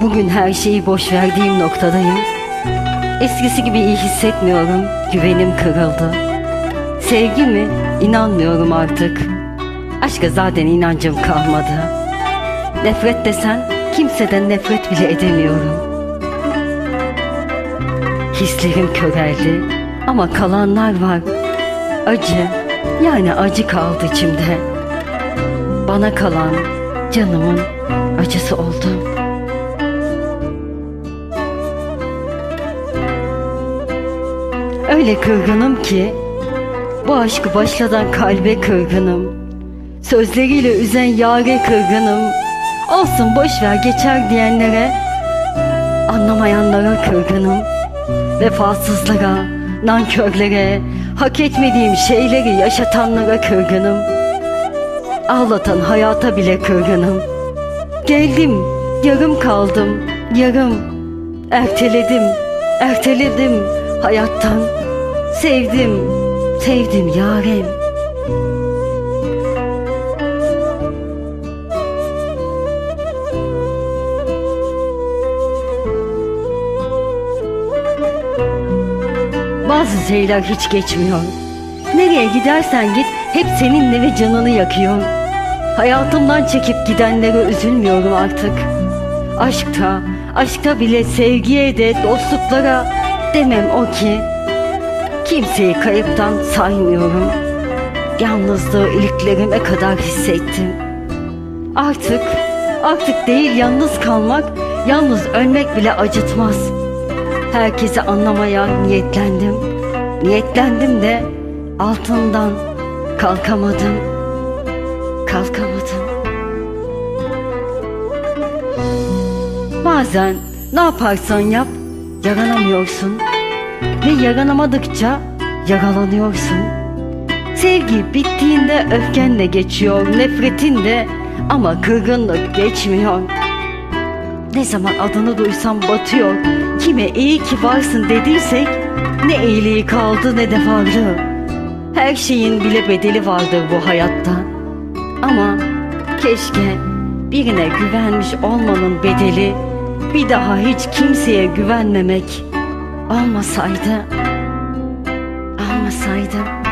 Bugün her şeyi boş verdiğim noktadayım. Eskisi gibi iyi hissetmiyorum, güvenim kırıldı. Sevgi mi? İnanmıyorum artık. Aşka zaten inancım kalmadı. Nefret desen kimseden nefret bile edemiyorum. Hislerim köreldi ama kalanlar var. Acı, yani acı kaldı içimde. Bana kalan canımın acısı oldu. Öyle kırgınım ki bu aşkı başladan kalbe kırgınım. Sözleriyle üzen yare kırgınım. Olsun boş ver geçer diyenlere, anlamayanlara kırgınım. Vefasızlara, nankörlere, hak etmediğim şeyleri yaşatanlara kırgınım. Ağlatan hayata bile kırgınım. Geldim, yarım kaldım, yarım. Erteledim, erteledim hayattan. Sevdim, sevdim yarem. Bazı şeyler hiç geçmiyor. Nereye gidersen git hep seninle ve canını yakıyor. Hayatımdan çekip gidenlere üzülmüyorum artık. Aşkta, aşkta bile sevgiye de dostluklara demem o ki. Kimseyi kayıptan saymıyorum. Yalnızlığı iliklerime kadar hissettim. Artık, artık değil yalnız kalmak, yalnız ölmek bile acıtmaz. Herkesi anlamaya niyetlendim. Niyetlendim de altından kalkamadım. Kalkamadım. Bazen ne yaparsan yap yaranamıyorsun. Ve yaranamadıkça yaralanıyorsun. Sevgi bittiğinde öfkenle geçiyor, nefretin de ama kırgınlık geçmiyor. Ne zaman adını duysam batıyor. Kime iyi ki varsın dediysek ne iyiliği kaldı ne de varlığı. Her şeyin bile bedeli vardır bu hayatta. Ama keşke birine güvenmiş olmanın bedeli bir daha hiç kimseye güvenmemek olmasaydı. Olmasaydı.